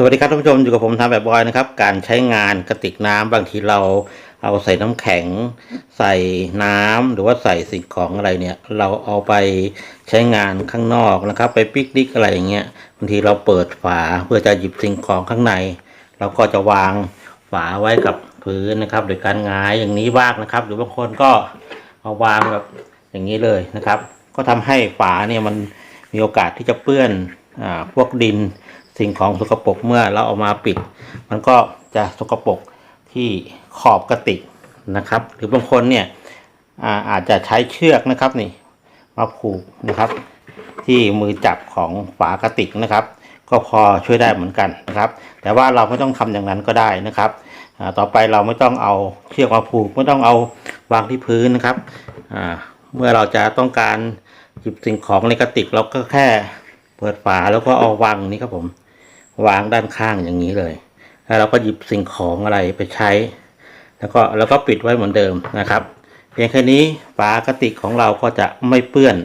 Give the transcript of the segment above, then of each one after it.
สวัสดีครับท่านผู้ชมอยู่กับผมทำแบบบอยนะครับ การใช้งานกระติกน้ำบางทีเราเอาใส่น้ำแข็ง ใส่น้ำหรือว่าใส่สิ่งของอะไรเนี่ย เราเอาไปใช้งานข้างนอกนะครับ ไปปิกนิกอะไรอย่างเงี้ยบางทีเราเปิดฝาเพื่อจะหยิบสิ่งของข้างใน เราก็จะวางฝาไว้กับพื้นนะครับ โดยการงายอย่างนี้บ้างนะครับ หรือบางคนก็เอาวางแบบอย่างนี้เลยนะครับ ก็ทำให้ฝาเนี่ยมันมีโอกาสที่จะเปื้อนอพวกดิน สิ่งของสกปรกเมื่อเราเอามาปิด มันก็จะสกปรกที่ขอบกระติกนะครับ หรือบางคนเนี่ยอาอาจจะใช้เชือกนะครับนี่มาผูกนะครับ ที่มือจับของฝากระติกนะครับ ก็พอช่วยได้เหมือนกันนะครับ แต่ว่าเราไม่ต้องทำอย่างนั้นก็ได้นะครับต่อไปเราไม่ต้องเอาเชือกมาผูกไม่ต้องเอาวางที่พื้นนะครับเมื่อเราจะต้องการหยิบสิ่งของในกระติกเราก็แค่เปิดฝาแล้วก็เอาวางนี้ครับผม วางด้านข้างอย่างนี้เลย แล้วเราก็หยิบสิ่งของอะไรไปใช้ แล้วก็แล้วก็ปิดไว้เหมือนเดิมนะครับ เพียงแค่นี้ฝากระติกของเราก็จะไม่เปื้อน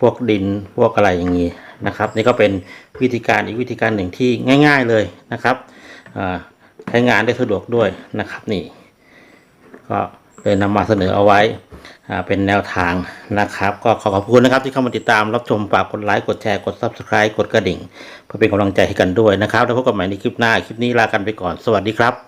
พวกดินพวกอะไรอย่างนี้นะครับ นี่ก็เป็นวิธีการอีกวิธีการหนึ่งที่ง่าย ๆเลยนะครับใช้งานได้สะดวกด้วยนะครับนี่ ก็เลยนำมาเสนอเอาไว้ เป็นแนวทางนะครับ ก็ขอขอบคุณนะครับที่เข้ามาติดตามรับชมฝากกดไลค์กดแชร์กด subscribe กดกระดิ่ง เพื่อเป็นกำลังใจให้กันด้วยนะครับ แล้วพบกันใหม่ในคลิปหน้า คลิปนี้ลากันไปก่อนสวัสดีครับ